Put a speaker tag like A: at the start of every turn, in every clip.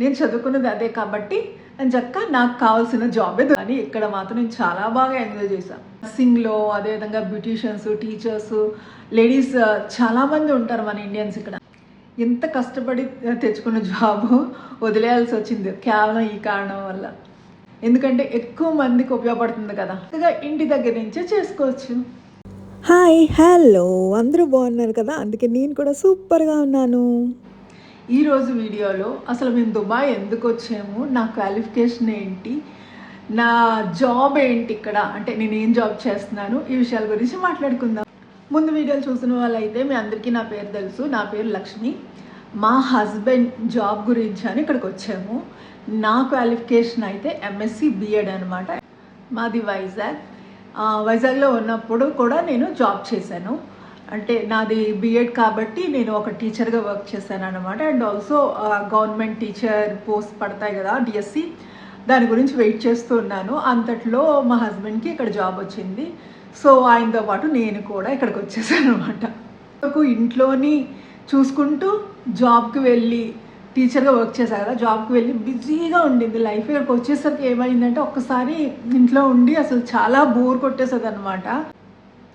A: నేను చదువుకున్నది అదే కాబట్టి అని చక్క నాకు కావాల్సిన జాబే అని ఇక్కడ మాత్రం నేను చాలా బాగా ఎంజాయ్ చేశాను నర్సింగ్లో అదేవిధంగా బ్యూటీషియన్స్ టీచర్స్ లేడీస్ చాలామంది ఉంటారు మన ఇండియన్స్ ఇక్కడ. ఎంత కష్టపడి తెచ్చుకున్న జాబ్ వదిలేయాల్సి వచ్చింది. కేవలం ఈ కారణం వల్ల. ఎందుకంటే ఎక్కువ మందికి ఉపయోగపడుతుంది కదా. ఇక ఇంటి దగ్గర నుంచే చేసుకోవచ్చు.
B: Hi hello. అందరూ బాగున్నారు కదా? అందుకే నేను కూడా సూపర్గా ఉన్నాను.
A: ఈరోజు వీడియోలో అసలు మేము దుబాయ్ ఎందుకు వచ్చాము? నా క్వాలిఫికేషన్ ఏంటి? నా జాబ్ ఏంటి ఇక్కడ? అంటే నేను ఏం జాబ్ చేస్తున్నాను? ఈ విషయాల గురించి మాట్లాడుకుందాం. ముందు వీడియోలు చూసిన వాళ్ళైతే మీ అందరికీ నా పేరు తెలుసు. నా పేరు లక్ష్మి. మా హస్బెండ్ జాబ్ గురించి అని ఇక్కడికి వచ్చాము. నా క్వాలిఫికేషన్ అయితే ఎంఎస్సి బిఎడ్ అనమాట మాది వైజాగ్. వైజాగ్లో ఉన్నప్పుడు కూడా నేను జాబ్ చేశాను. అంటే నాది బిఎడ్ కాబట్టి నేను ఒక టీచర్గా వర్క్ చేశాను అనమాట and also government teacher post పడతాయి కదా డిఎస్సి దాని గురించి వెయిట్ చేస్తూ ఉన్నాను. అంతట్లో మా హస్బెండ్కి ఇక్కడ జాబ్ వచ్చింది. సో ఆయనతో పాటు నేను కూడా ఇక్కడికి వచ్చేసాను అనమాట నాకు ఇంట్లోని చూసుకుంటూ జాబ్కి వెళ్ళి టీచర్గా వర్క్ చేశాను కదా జాబ్కి వెళ్ళి బిజీగా ఉండింది. లైఫ్ ఇక్కడికి వచ్చేసరికి ఏమైందంటే ఒక్కసారి ఇంట్లో ఉండి అసలు చాలా బోర్ కొట్టేసేది అనమాట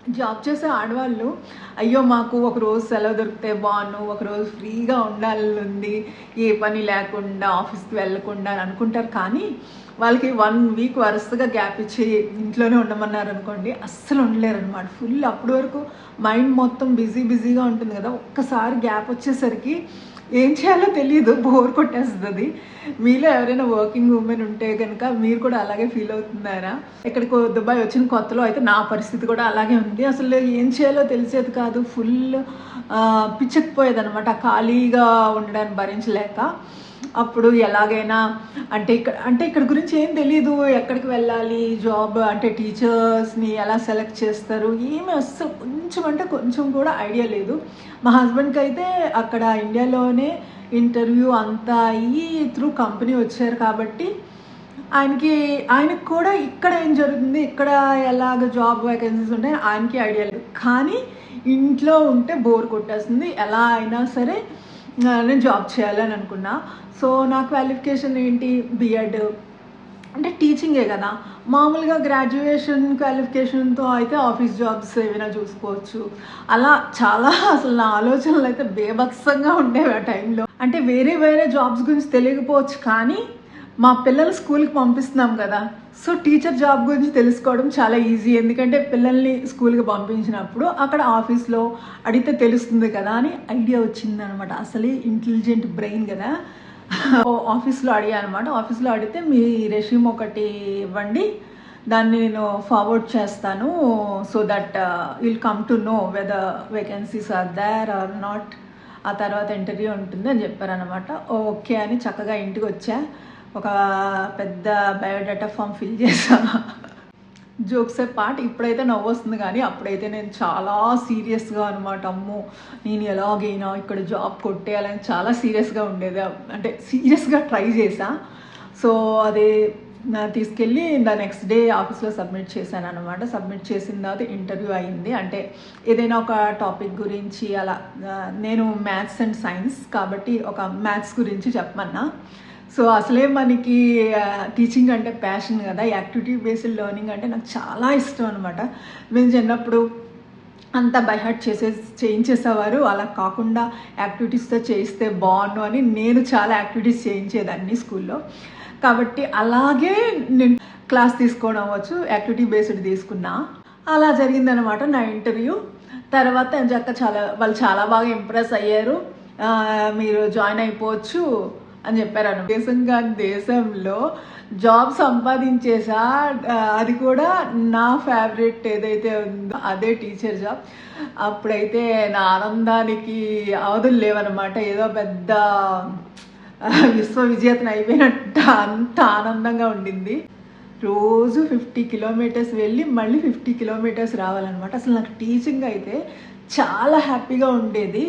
A: జాబ్ చేసే ఆడవాళ్ళు అయ్యో మాకు ఒక రోజు సెలవు దొరికితే బాగున్ను ఒక రోజు ఫ్రీగా ఉండాలి ఏ పని లేకుండా ఆఫీస్కి వెళ్ళకుండా అని అనుకుంటారు. కానీ వాళ్ళకి వన్ వీక్ వరుసగా గ్యాప్ ఇచ్చి ఇంట్లోనే ఉండమన్నారు అనుకోండి అస్సలు ఉండలేరు అనమాట ఫుల్ అప్పటి వరకు మైండ్ మొత్తం బిజీ బిజీగా ఉంటుంది కదా. ఒక్కసారి గ్యాప్ వచ్చేసరికి ఏం చేయాలో తెలియదు బోర్ కొట్టేస్తుంది. మీలో ఎవరైనా వర్కింగ్ ఉమెన్ ఉంటే కనుక మీరు కూడా అలాగే ఫీల్ అవుతున్నారా? ఇక్కడికి దుబాయ్ వచ్చిన కొత్తలో అయితే నా పరిస్థితి కూడా అలాగే ఉంది. అసలు ఏం చేయాలో తెలిసేది కాదు. ఫుల్ పిచ్చకపోయేది అనమాట ఖాళీగా ఉండడాన్ని భరించలేక. అప్పుడు ఎలాగైనా అంటే ఇక్కడ అంటే ఇక్కడ గురించి ఏం తెలియదు ఎక్కడికి వెళ్ళాలి జాబ్ అంటే టీచర్స్ని ఎలా సెలెక్ట్ చేస్తారు ఏమి అస్సలు కొంచెం అంటే కొంచెం కూడా ఐడియా లేదు. మా హస్బెండ్కి అయితే అక్కడ ఇండియాలోనే ఇంటర్వ్యూ అంతా అయ్యి త్రూ కంపెనీ వచ్చారు కాబట్టి ఆయనకి ఆయనకు కూడా ఇక్కడ ఏం జరుగుతుంది ఇక్కడ ఎలాగ జాబ్ వేకెన్సీస్ ఉంటాయి ఆయనకి ఐడియా లేదు. కానీ ఇంట్లో ఉంటే బోర్ కొట్టేస్తుంది ఎలా అయినా సరే నేను జాబ్ చేయాలని అనుకున్నా. సో నా క్వాలిఫికేషన్ ఏంటి? బిఎడ్ అంటే టీచింగే కదా. మామూలుగా గ్రాడ్యుయేషన్ క్వాలిఫికేషన్తో అయితే ఆఫీస్ జాబ్స్ ఏమైనా చూసుకోవచ్చు. అలా చాలా అసలు నా ఆలోచనలు అయితే బేభత్సంగా ఉండేవి ఆ టైంలో అంటే వేరే వేరే జాబ్స్ గురించి తెలియకపోవచ్చు కానీ మా పిల్లలు స్కూల్కి పంపిస్తున్నాం కదా. సో టీచర్ జాబ్ గురించి తెలుసుకోవడం చాలా ఈజీ ఎందుకంటే పిల్లల్ని స్కూల్కి పంపించినప్పుడు అక్కడ ఆఫీస్లో అడిగితే తెలుస్తుంది కదా అని ఐడియా వచ్చింది అనమాట అసలే ఇంటెలిజెంట్ బ్రెయిన్ కదా. ఆఫీస్లో అడిగా అనమాట. ఆఫీస్లో అడిగితే మీ రెష్యూమ్ ఒకటి ఇవ్వండి. దాన్ని నేను ఫార్వర్డ్ చేస్తాను so that will come to know whether vacancies are there or not ఆ తర్వాత ఇంటర్వ్యూ ఉంటుంది అని చెప్పారనమాట. ఓకే అని చక్కగా ఇంటికి వచ్చా. ఒక పెద్ద బయోడేటా ఫామ్ ఫిల్ చేసా. జోక్సే పాట ఇప్పుడైతే నవ్వు వస్తుంది కానీ అప్పుడైతే నేను చాలా సీరియస్గా అనమాట అమ్మో నేను ఎలాగైనా ఇక్కడ జాబ్ కొట్టేయాలని చాలా సీరియస్గా ఉండేది. అంటే సీరియస్గా ట్రై చేశా సో అదే తీసుకెళ్ళి ద నెక్స్ట్ డే ఆఫీస్లో సబ్మిట్ చేశాను అనమాట సబ్మిట్ చేసిన తర్వాత ఇంటర్వ్యూ అయింది. అంటే ఏదైనా ఒక టాపిక్ గురించి అలా నేను మ్యాథ్స్ అండ్ సైన్స్ కాబట్టి ఒక మ్యాథ్స్ గురించి చెప్పమన్నా. సో అసలే మనకి టీచింగ్ అంటే ప్యాషన్ కదా. యాక్టివిటీ బేస్డ్ లెర్నింగ్ అంటే నాకు చాలా ఇష్టం అనమాట మేము చిన్నప్పుడు అంతా బైహార్ట్ చేసే చేయించేసేవారు. అలా కాకుండా యాక్టివిటీస్తో చేయిస్తే బాగుండు అని నేను చాలా యాక్టివిటీస్ చేయించేదాన్ని స్కూల్లో. కాబట్టి అలాగే నేను క్లాస్ తీసుకోవడం అవ్వచ్చు యాక్టివిటీ బేస్డ్ తీసుకున్నా. అలా జరిగిందనమాట నా ఇంటర్వ్యూ తర్వాత చక్క చాలా వాళ్ళు చాలా బాగా ఇంప్రెస్ అయ్యారు. మీరు జాయిన్ అయిపోవచ్చు. అని చెప్పారు దేశంగా దేశంలో జాబ్ సంపాదించేసా అది కూడా నా ఫేవరెట్ ఏదైతే ఉందో అదే టీచర్ జాబ్ అప్పుడైతే నా ఆనందానికి అవధులు లేవనమాట ఏదో పెద్ద విశ్వ విజేతను అయిపోయినట్టు అంత ఆనందంగా ఉండింది. రోజు ఫిఫ్టీ కిలోమీటర్స్ వెళ్ళి మళ్ళీ ఫిఫ్టీ కిలోమీటర్స్ రావాలన్నమాట. అసలు నాకు టీచింగ్ అయితే చాలా హ్యాపీగా ఉండేది.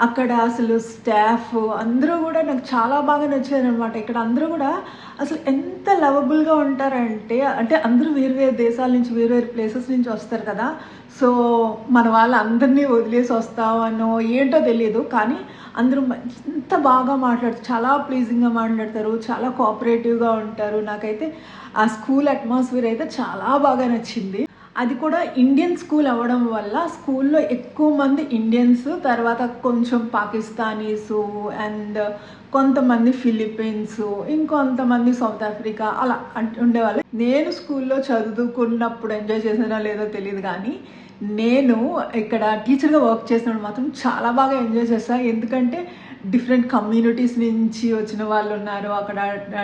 A: అక్కడ అసలు స్టాఫ్ అందరూ కూడా నాకు చాలా బాగా నచ్చారనమాట ఇక్కడ అందరూ కూడా అసలు ఎంత లవబుల్గా ఉంటారంటే అంటే అందరూ వేరు వేరు దేశాల నుంచి వేరు వేరు ప్లేసెస్ నుంచి వస్తారు కదా. సో మన వాళ్ళందరినీ వదిలేసి వస్తామనో ఏంటో తెలియదు. కానీ అందరూ ఎంత బాగా మాట్లాడుతారు. చాలా ప్లీజింగ్గా మాట్లాడతారు. చాలా కోఆపరేటివ్గా ఉంటారు. నాకైతే ఆ స్కూల్ అట్మాస్ఫియర్ అయితే చాలా బాగా నచ్చింది. అది కూడా ఇండియన్ స్కూల్ అవ్వడం వల్ల స్కూల్లో ఎక్కువ మంది ఇండియన్స్ తర్వాత కొంచెం పాకిస్తానీస్ అండ్ కొంతమంది ఫిలిప్పీన్స్ ఇంకొంతమంది సౌత్ ఆఫ్రికా అలా ఉండేవాళ్ళు. నేను స్కూల్లో చదువుకున్నప్పుడు ఎంజాయ్ చేసినా లేదో తెలియదు కానీ నేను ఇక్కడ టీచర్గా వర్క్ చేసినప్పుడు మాత్రం చాలా బాగా ఎంజాయ్ చేస్తాను ఎందుకంటే డిఫరెంట్ కమ్యూనిటీస్ నుంచి వచ్చిన వాళ్ళు ఉన్నారు అక్కడ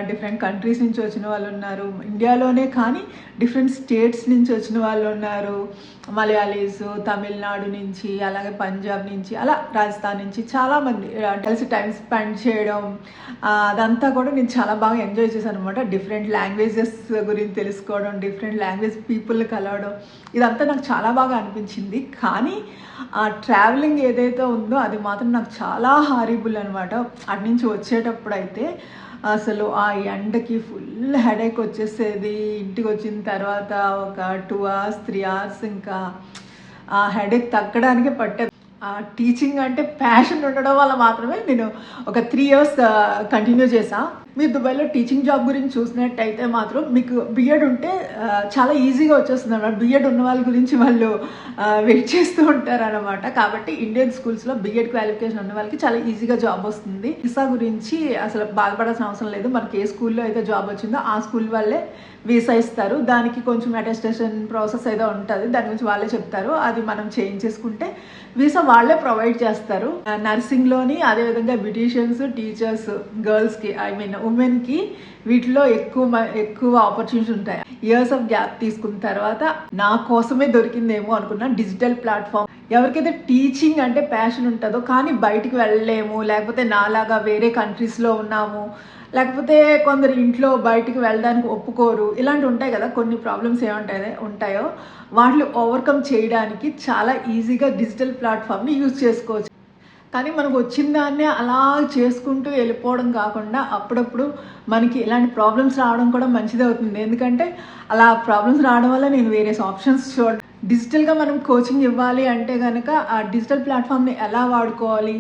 A: డిఫరెంట్ కంట్రీస్ నుంచి వచ్చిన వాళ్ళు ఉన్నారు ఇండియాలోనే కానీ డిఫరెంట్ స్టేట్స్ నుంచి వచ్చిన వాళ్ళు ఉన్నారు మలయాళీస్ తమిళనాడు నుంచి అలాగే పంజాబ్ నుంచి అలా రాజస్థాన్ నుంచి చాలామంది కలిసి టైం స్పెండ్ చేయడం అదంతా కూడా నేను చాలా బాగా ఎంజాయ్ చేశాను అనమాట డిఫరెంట్ లాంగ్వేజెస్ గురించి తెలుసుకోవడం డిఫరెంట్ లాంగ్వేజ్ పీపుల్ కలవడం ఇదంతా నాకు చాలా బాగా అనిపించింది. కానీ ఆ ట్రావెలింగ్ ఏదైతే ఉందో అది మాత్రం నాకు చాలా హారిబుల్ అనమాట అటు నుంచి వచ్చేటప్పుడు అయితే అసలు ఆ ఎండకి ఫుల్ హెడేక్ వచ్చేసేది. ఇంటికి వచ్చిన తర్వాత ఒక టూ అవర్స్ త్రీ అవర్స్ ఇంకా ఆ హెడేక్ తగ్గడానికి పట్టేది. ఆ టీచింగ్ అంటే ప్యాషన్ ఉండడం వల్ల మాత్రమే నేను ఒక త్రీ ఇయర్స్ కంటిన్యూ చేశాను మీరు దుబాయ్లో టీచింగ్ జాబ్ గురించి చూసినట్టయితే మాత్రం మీకు బిఎడ్ ఉంటే చాలా ఈజీగా వచ్చేస్తుంది అనమాట బిఎడ్ ఉన్న వాళ్ళ గురించి వాళ్ళు వెయిట్ చేస్తూ ఉంటారు అనమాట కాబట్టి ఇండియన్ స్కూల్స్లో బిఎడ్ క్వాలిఫికేషన్ ఉన్న వాళ్ళకి చాలా ఈజీగా జాబ్ వస్తుంది. వీసా గురించి అసలు బాధపడాల్సిన అవసరం లేదు. మనకి ఏ స్కూల్లో అయితే జాబ్ వచ్చిందో ఆ స్కూల్ వాళ్ళే వీసా ఇస్తారు. దానికి కొంచెం అటెస్టేషన్ ప్రాసెస్ ఏదో ఉంటుంది. దాని గురించి వాళ్ళే చెప్తారు. అది మనం చేంజ్ చేసుకుంటే వీసా వాళ్ళే ప్రొవైడ్ చేస్తారు. నర్సింగ్లోని అదేవిధంగా బ్యూటీషియన్స్ టీచర్స్ గర్ల్స్కి ఐ మీన్ ఉమెన్కి వీటిలో ఎక్కువ మ- ఎక్కువ ఆపర్చునిటీస్ ఉంటాయి. ఇయర్స్ ఆఫ్ గ్యాప్ తీసుకున్న తర్వాత నా కోసమే దొరికిందేమో అనుకున్నా డిజిటల్ ప్లాట్ఫామ్ ఎవరికైతే టీచింగ్ అంటే ప్యాషన్ ఉంటుందో కానీ బయటికి వెళ్ళలేము. లేకపోతే నాలాగా వేరే కంట్రీస్లో ఉన్నాము. లేకపోతే కొందరు ఇంట్లో బయటికి వెళ్ళడానికి ఒప్పుకోరు. ఇలాంటి ఉంటాయి కదా కొన్ని ప్రాబ్లమ్స్ ఏముంటాయి ఉంటాయో. వాటిని ఓవర్కమ్ చేయడానికి చాలా ఈజీగా డిజిటల్ ప్లాట్ఫామ్ని యూజ్ చేసుకోవచ్చు. కానీ మనకు వచ్చిన దాన్నే అలా చేసుకుంటూ వెళ్ళిపోవడం కాకుండా అప్పుడప్పుడు మనకి ఇలాంటి ప్రాబ్లమ్స్ రావడం కూడా మంచిది అవుతుంది. ఎందుకంటే అలా ప్రాబ్లమ్స్ రావడం వల్ల నేను వేరే ఆప్షన్స్ చూడ డిజిటల్గా మనం కోచింగ్ ఇవ్వాలి అంటే కనుక ఆ డిజిటల్ ప్లాట్ఫామ్ని ఎలా వాడుకోవాలి?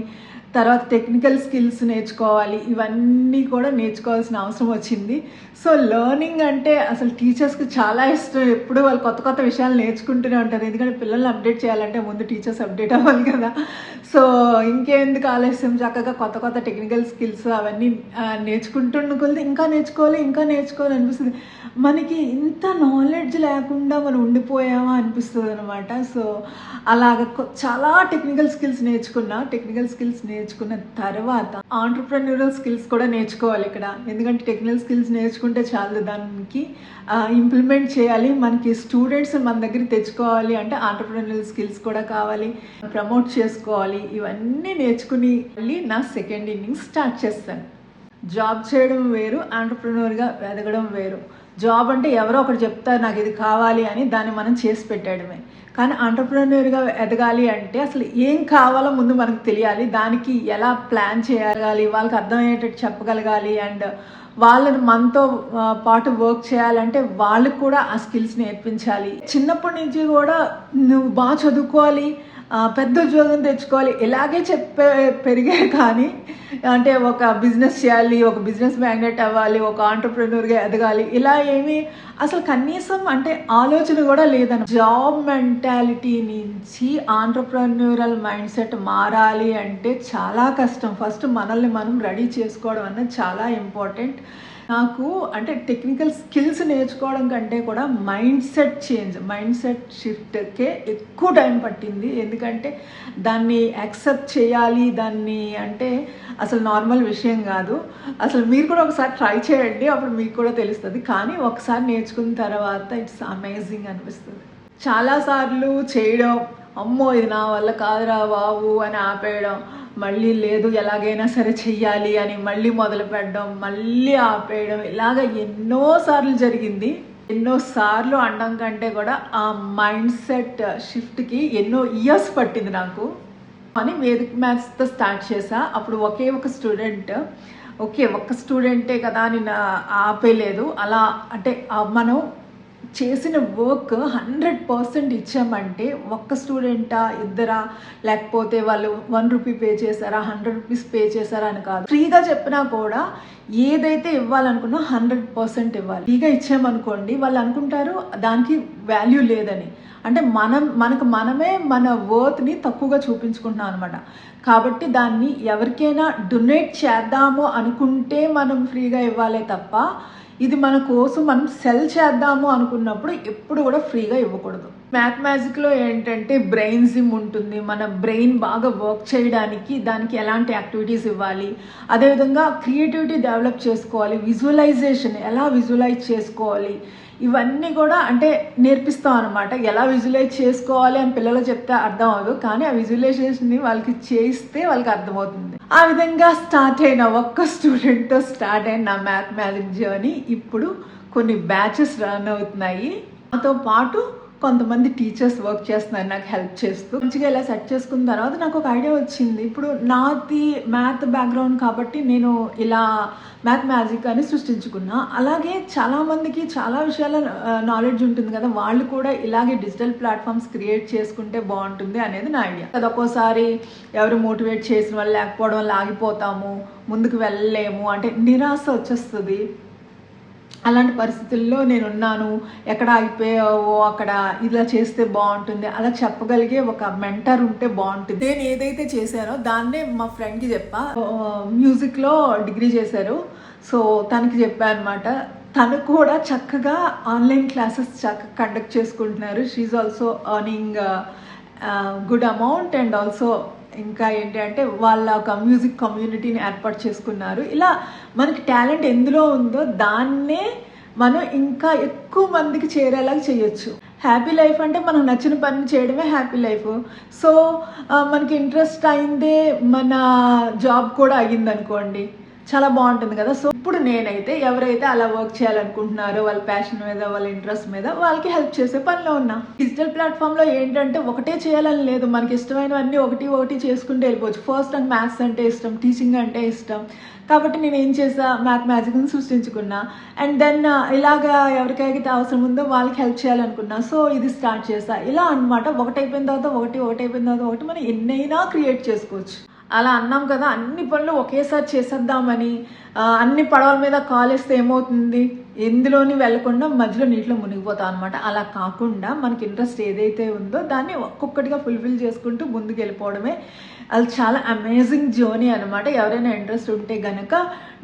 A: తర్వాత టెక్నికల్ స్కిల్స్ నేర్చుకోవాలి ఇవన్నీ కూడా నేర్చుకోవాల్సిన అవసరం వచ్చింది. సో లెర్నింగ్ అంటే అసలు టీచర్స్కి చాలా ఇష్టం. ఎప్పుడు వాళ్ళు కొత్త కొత్త విషయాలు నేర్చుకుంటూనే ఉంటారు. ఎందుకంటే పిల్లల్ని అప్డేట్ చేయాలంటే ముందు టీచర్స్ అప్డేట్ అవ్వాలి కదా. సో ఇంకేందుకు ఆలస్యం? చక్కగా కొత్త కొత్త టెక్నికల్ స్కిల్స్ అవన్నీ నేర్చుకుంటున్న కొద్ది ఇంకా నేర్చుకోవాలి ఇంకా నేర్చుకోవాలి అనిపిస్తుంది. మనకి ఇంత నాలెడ్జ్ లేకుండా మనం ఉండిపోయామా అనిపిస్తుంది అనమాట సో అలాగ చాలా టెక్నికల్ స్కిల్స్ నేర్చుకున్నా. టెక్నికల్ స్కిల్స్ నేర్చుకున్న తర్వాత ఆంటర్ప్రెన్యూరల్ స్కిల్స్ కూడా నేర్చుకోవాలి ఇక్కడ. ఎందుకంటే టెక్నికల్ స్కిల్స్ నేర్చుకుంటే చాలు దానికి ఇంప్లిమెంట్ చేయాలి. మనకి స్టూడెంట్స్ మన దగ్గర తెచ్చుకోవాలి అంటే ఆంటర్ప్రెన్యూరల్ స్కిల్స్ కూడా కావాలి. ప్రమోట్ చేసుకోవాలి. ఇవన్నీ నేర్చుకుని మళ్ళీ నా సెకండ్ ఇన్నింగ్స్ స్టార్ట్ చేస్తాను. జాబ్ చేయడం వేరు ఆంటర్ప్రినర్గా ఎదగడం వేరు. జాబ్ అంటే ఎవరో ఒకరు చెప్తారు నాకు ఇది కావాలి అని దాన్ని మనం చేసి పెట్టడమే కానీ ఆంటర్ప్రినర్గా ఎదగాలి అంటే అసలు ఏం కావాలో ముందు మనకు తెలియాలి. దానికి ఎలా ప్లాన్ చేయగలగాలి వాళ్ళకి అర్థమయ్యేటట్టు చెప్పగలగాలి అండ్ వాళ్ళని మనతో పాటు వర్క్ చేయాలంటే వాళ్ళకి కూడా ఆ స్కిల్స్ నేర్పించాలి. చిన్నప్పటి నుంచి కూడా నువ్వు బాగా చదువుకోవాలి పెద్ద ఉద్యోగం తెచ్చుకోవాలి. ఇలాగే చెప్పే పెరిగే కానీ అంటే ఒక బిజినెస్ చేయాలి ఒక బిజినెస్ మ్యాగ్నెట్ అవ్వాలి ఒక ఆంటర్ప్రెన్యూర్గా ఎదగాలి ఇలా ఏమి అసలు కనీసం అంటే ఆలోచన కూడా లేదన్న జాబ్ మెంటాలిటీ నుంచి ఆంటర్ప్రెన్యూరల్ మైండ్ సెట్ మారాలి అంటే చాలా కష్టం. ఫస్ట్ మనల్ని మనం రెడీ చేసుకోవడం అనేది చాలా ఇంపార్టెంట్. నాకు అంటే టెక్నికల్ స్కిల్స్ నేర్చుకోవడం కంటే కూడా mind set change mind set షిఫ్ట్కే ఎక్కువ టైం పట్టింది. ఎందుకంటే దాన్ని యాక్సెప్ట్ చేయాలి దాన్ని అంటే అసలు నార్మల్ విషయం కాదు. అసలు మీరు కూడా ఒకసారి ట్రై చేయండి అప్పుడు మీకు కూడా తెలుస్తుంది. కానీ ఒకసారి నేర్చుకున్న తర్వాత ఇట్స్ అమేజింగ్ అనిపిస్తుంది. చాలాసార్లు చేయడం అమ్మో ఇది నా వల్ల కాదురా బాబు అని ఆపేయడం మళ్ళీ లేదు ఎలాగైనా సరే చెయ్యాలి అని మళ్ళీ మొదలు పెట్టడం మళ్ళీ ఆపేయడం ఇలాగ ఎన్నోసార్లు జరిగింది. ఎన్నో సార్లు అనడం కంటే కూడా ఆ మైండ్ సెట్ షిఫ్ట్కి ఎన్నో ఇయర్స్ పట్టింది నాకు. అని వేదిక మ్యాథ్స్తో స్టార్ట్ చేసా అప్పుడు ఒకే ఒక స్టూడెంట్. ఓకే ఒక్క స్టూడెంటే కదా అని నా- ఆపేయలేదు అలా అంటే మనం చేసిన వర్క్ హండ్రెడ్ పర్సెంట్ ఇచ్చామంటే ఒక్క స్టూడెంటా ఇద్దరా? లేకపోతే వాళ్ళు వన్ రూపీ పే చేశారా హండ్రెడ్ రూపీస్ పే చేశారా అని కాదు. ఫ్రీగా చెప్పినా కూడా ఏదైతే ఇవ్వాలనుకున్నా హండ్రెడ్ పర్సెంట్ ఇవ్వాలి. ఫ్రీగా ఇచ్చామనుకోండి వాళ్ళు అనుకుంటారు దానికి వాల్యూ లేదని. అంటే మనం మనకు మనమే మన వర్త్ని తక్కువగా చూపించుకుంటున్నాం అనమాట కాబట్టి దాన్ని ఎవరికైనా డొనేట్ చేద్దాము అనుకుంటే మనం ఫ్రీగా ఇవ్వాలే తప్ప ఇది మన కోసం మనం సెల్ చేద్దాము అనుకున్నప్పుడు ఎప్పుడు కూడా ఫ్రీగా ఇవ్వకూడదు. మ్యాథ్ మ్యాజిక్లో ఏంటంటే బ్రెయిన్ జిమ్ ఉంటుంది. మన బ్రెయిన్ బాగా వర్క్ చేయడానికి దానికి ఎలాంటి యాక్టివిటీస్ ఇవ్వాలి. అదేవిధంగా క్రియేటివిటీ డెవలప్ చేసుకోవాలి. విజువలైజేషన్ ఎలా విజువలైజ్ చేసుకోవాలి. ఇవన్నీ కూడా అంటే నేర్పిస్తాం అనమాట ఎలా విజువలైజ్ చేసుకోవాలి అని పిల్లలు చెప్తే అర్థం అవ్వదు. కానీ ఆ విజువలైజేషన్ని వాళ్ళకి చేయిస్తే వాళ్ళకి అర్థమవుతుంది. ఆ విధంగా స్టార్ట్ అయిన ఒక్క స్టూడెంట్తో స్టార్ట్ అయిన నా మ్యాథ్ జర్నీ ఇప్పుడు కొన్ని బ్యాచెస్ రన్ అవుతున్నాయి. నాతో పాటు కొంతమంది టీచర్స్ వర్క్ చేస్తున్నారు నాకు హెల్ప్ చేస్తూ. మంచిగా ఇలా సెట్ చేసుకున్న తర్వాత నాకు ఒక ఐడియా వచ్చింది. ఇప్పుడు నాది మ్యాథ్ బ్యాక్గ్రౌండ్ కాబట్టి నేను ఇలా మ్యాథ్ మ్యాజిక్ అని సృష్టించుకున్నా. అలాగే చాలామందికి చాలా విషయాల నాలెడ్జ్ ఉంటుంది కదా. వాళ్ళు కూడా ఇలాగే డిజిటల్ ప్లాట్ఫామ్స్ క్రియేట్ చేసుకుంటే బాగుంటుంది అనేది నా ఐడియా. అది ఒక్కోసారి ఎవరు మోటివేట్ చేసిన వాళ్ళు లేకపోవడం వల్ల ఆగిపోతాము ముందుకు వెళ్ళలేము. అంటే నిరాశ వచ్చేస్తుంది. అలాంటి పరిస్థితుల్లో నేను ఉన్నాను ఎక్కడ అయిపోయావో అక్కడ ఇలా చేస్తే బాగుంటుంది. అలా చెప్పగలిగే ఒక మెంటర్ ఉంటే బాగుంటుంది. నేను ఏదైతే చేశానో దాన్నే మా ఫ్రెండ్కి చెప్పా. మ్యూజిక్లో డిగ్రీ చేశారు. సో తనకి చెప్పా అనమాట తను కూడా చక్కగా ఆన్లైన్ క్లాసెస్ చక్కగా కండక్ట్ చేసుకుంటున్నారు. She also earning good amount and also ఇంకా ఏంటి అంటే వాళ్ళ ఒక మ్యూజిక్ కమ్యూనిటీని ఏర్పాటు చేసుకున్నారు. ఇలా మనకి టాలెంట్ ఎందులో ఉందో దాన్నే మనం ఇంకా ఎక్కువ మందికి చేరేలాగా చేయొచ్చు. హ్యాపీ లైఫ్ అంటే మనకు నచ్చిన పని చేయడమే హ్యాపీ లైఫ్ సో మనకి ఇంట్రెస్ట్ అయిందే మన జాబ్ కూడా అయ్యింది అనుకోండి చాలా బాగుంటుంది కదా. సో ఇప్పుడు నేనైతే ఎవరైతే అలా వర్క్ చేయాలనుకుంటున్నారో వాళ్ళ ప్యాషన్ మీద వాళ్ళ ఇంట్రెస్ట్ మీద వాళ్ళకి హెల్ప్ చేసే పనిలో ఉన్నా. డిజిటల్ ప్లాట్ఫామ్లో ఏంటంటే ఒకటే చేయాలని లేదు. మనకి ఇష్టమైనవన్నీ ఒకటి ఒకటి చేసుకుంటూ వెళ్ళిపోవచ్చు. ఫస్ట్ అండ్ మ్యాథ్స్ అంటే ఇష్టం టీచింగ్ అంటే ఇష్టం. కాబట్టి నేను ఏం చేసా? మ్యాథ్ మ్యాజిక్ని సృష్టించుకున్నా అండ్ దెన్ ఇలాగా ఎవరికైతే అవసరం ఉందో వాళ్ళకి హెల్ప్ చేయాలనుకున్నా. సో ఇది స్టార్ట్ చేసా. ఇలా అన్నమాట. ఒకటి అయిపోయిన తర్వాత ఒకటి ఒకటి అయిపోయిన తర్వాత ఒకటి మనం ఎన్నైనా క్రియేట్ చేసుకోవచ్చు. అలా అన్నాం కదా అన్ని పనులు ఒకేసారి చేసేద్దామని అన్ని పడవల మీద కాలేస్తే ఏమవుతుంది? ఎందులోని వెళ్ళకుండా మధ్యలో నీటిలో మునిగిపోతాం అనమాట అలా కాకుండా మనకి ఇంట్రెస్ట్ ఏదైతే ఉందో దాన్ని ఒక్కొక్కటిగా ఫుల్ఫిల్ చేసుకుంటూ ముందుకు వెళ్ళిపోవడమే అది చాలా అమేజింగ్ జర్నీ అనమాట ఎవరైనా ఇంట్రెస్ట్ ఉంటే గనక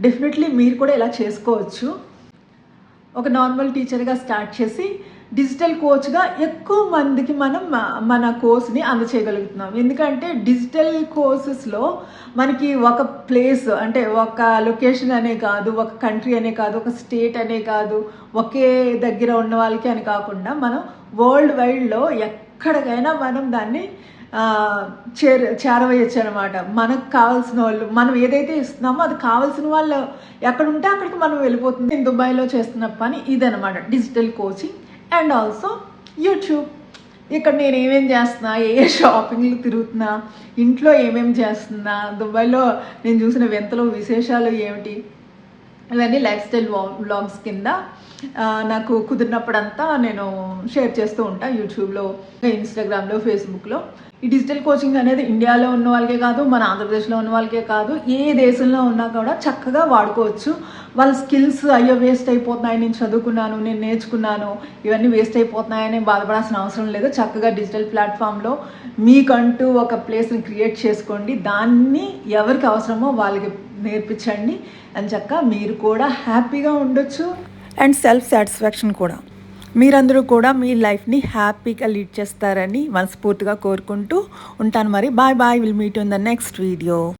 A: డెఫినెట్లీ మీరు కూడా ఇలా చేసుకోవచ్చు. ఒక నార్మల్ టీచర్గా స్టార్ట్ చేసి డిజిటల్ కోచ్గా ఎక్కువ మందికి మనం మన కోర్స్ని అందచేయగలుగుతున్నాం. ఎందుకంటే డిజిటల్ కోర్సెస్లో మనకి ఒక ప్లేస్ అంటే ఒక లొకేషన్ అనే కాదు ఒక కంట్రీ అనే కాదు ఒక స్టేట్ అనే కాదు ఒకే దగ్గర ఉన్న వాళ్ళకి అని కాకుండా మనం వరల్డ్ వైడ్లో ఎక్కడికైనా మనం దాన్ని చేర చేరవేయచ్చు అనమాట మనకు కావాల్సిన వాళ్ళు మనం ఏదైతే ఇస్తున్నామో అది కావాల్సిన వాళ్ళు ఎక్కడ ఉంటే అక్కడికి మనం వెళ్ళిపోతుంది నేను దుబాయ్లో చేస్తున్న పని ఇదనమాట digital coaching and also YouTube ఇక్కడ నేను ఏమేం చేస్తున్నా ఏ ఏ షాపింగ్లు తిరుగుతున్నా ఇంట్లో ఏమేం చేస్తున్నా దుబాయ్లో నేను చూసిన వింతలు విశేషాలు ఏమిటి? ఇవన్నీ లైఫ్ స్టైల్ వ్లాగ్స్ కింద. నాకు కుదిరినప్పుడంతా నేను షేర్ చేస్తూ ఉంటాను యూట్యూబ్లో ఇన్స్టాగ్రామ్లో ఫేస్బుక్లో. ఈ డిజిటల్ కోచింగ్ అనేది ఇండియాలో ఉన్న వాళ్ళకే కాదు మన ఆంధ్రప్రదేశ్లో ఉన్న వాళ్ళకే కాదు ఏ దేశంలో ఉన్నా కూడా చక్కగా వాడుకోవచ్చు. వాళ్ళ స్కిల్స్ అయ్యో వేస్ట్ అయిపోతున్నాయి నేను చదువుకున్నాను నేను నేర్చుకున్నాను ఇవన్నీ వేస్ట్ అయిపోతున్నాయని బాధపడాల్సిన అవసరం లేదు. చక్కగా డిజిటల్ ప్లాట్ఫామ్లో మీకంటూ ఒక ప్లేస్ని క్రియేట్ చేసుకోండి. దాన్ని ఎవరికి అవసరమో వాళ్ళకి నేర్పించండి. అని చక్క మీరు కూడా హ్యాపీగా ఉండొచ్చు.
B: అండ్ సెల్ఫ్ సాటిస్ఫాక్షన్ కూడా. మీరందరూ కూడా మీ లైఫ్ని హ్యాపీగా లీడ్ చేస్తారని మనస్ఫూర్తిగా కోరుకుంటూ ఉంటాను మరి. Bye bye will meet in the next video